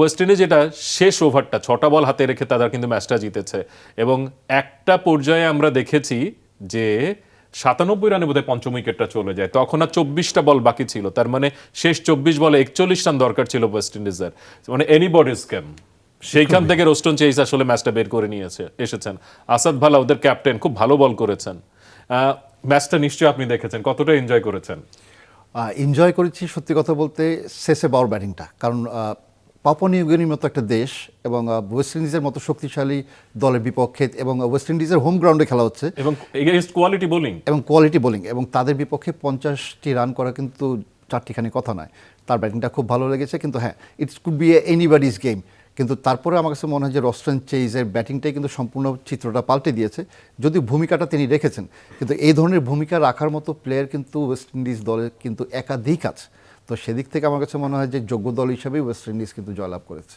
West Indies এটা শেষ ওভারটা ছটা বল হাতে রেখে তারা কিন্তু ম্যাচটা জিতেছে। এবং একটা পর্যায়ে আমরা দেখেছি যে সাতানব্বই রানে বোধহয় পঞ্চম উইকেটটা চলে যায়। তখন আর চব্বিশটা বল বাকি ছিল। তার মানে শেষ চব্বিশ বলে একচল্লিশ রান দরকার ছিল ওয়েস্ট ইন্ডিজের। মানে এনিবডিজ গেম সেইখান থেকে রোস্টন চেইস আসলে ম্যাচটা বের করে নিয়েছে এসেছেন। আসাদ ভালা ওদের ক্যাপ্টেন খুব ভালো বল করেছেন। ম্যাচটা নিশ্চয়ই আপনি দেখেছেন। কতটা এনজয় করেছেন? এনজয় করেছি সত্যি কথা বলতে শেষে বাউর ব্যাটিংটা। কারণ পাপা নিউগিনির মতো একটা দেশ এবং ওয়েস্ট ইন্ডিজের মতো শক্তিশালী দলের বিপক্ষে এবং ওয়েস্ট ইন্ডিজের হোম গ্রাউন্ডে খেলা হচ্ছে। এবং কোয়ালিটি বোলিং এবং কোয়ালিটি বোলিং এবং তাদের বিপক্ষে পঞ্চাশটি রান করা কিন্তু চারটিখানি কথা নয়। তার ব্যাটিংটা খুব ভালো লেগেছে কিন্তু হ্যাঁ it's could be anybody's game কিন্তু তারপরে আমার কাছে মনে হয় যে রস্টন চেইজের ব্যাটিংটাই কিন্তু সম্পূর্ণ চিত্রটা পাল্টে দিয়েছে। যদি ভূমিকাটা তিনি রেখেছেন কিন্তু এই ধরনের ভূমিকা রাখার মতো প্লেয়ার কিন্তু ওয়েস্ট ইন্ডিজ দলের কিন্তু একাধিক আছে। তো সেদিক থেকে আমার কাছে মনে হয় যে যোগ্য দল হিসাবেই ওয়েস্ট ইন্ডিজ কিন্তু জয়লাভ করেছে।